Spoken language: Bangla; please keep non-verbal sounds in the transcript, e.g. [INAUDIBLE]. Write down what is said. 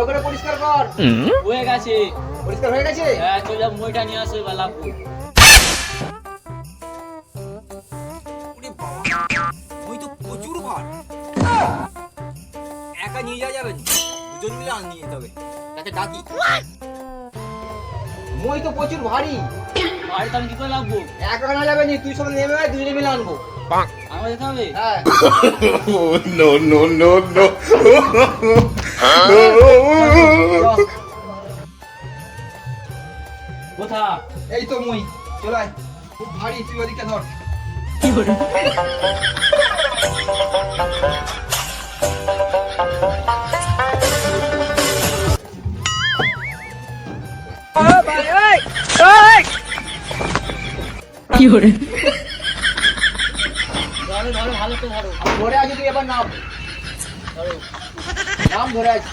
ভালো করে পরিষ্কার কর। হয়ে গেছে। পরিষ্কার হয়ে গেছে? হ্যাঁ চলে যাও মইটা নিয়ে আসো লাগবো ওই তো প্রচুর ভার একা নিয়ে যাওয়া যাবে দুজন মিলে আন নিয়ে যেতে হবে। তাকে ডাকি। মই তো প্রচুর ভারী। বাড়িতে আমি কি করে লাগবো একা আনা যাবে নি তুই সব নেমে আয়, দুজনে মিলে আনব। আমার যেতে হবে? হ্যাঁ। [LAUGHS] No, no, no. চল। [LAUGHS] কোথা এই তো মই চলে খুব ভারী তুই ওদিকে ধর। ধরো ধরো ভালো তো ধরো। ধরে আছি তুই এবার নাম। ধরো নাম ধরে আছি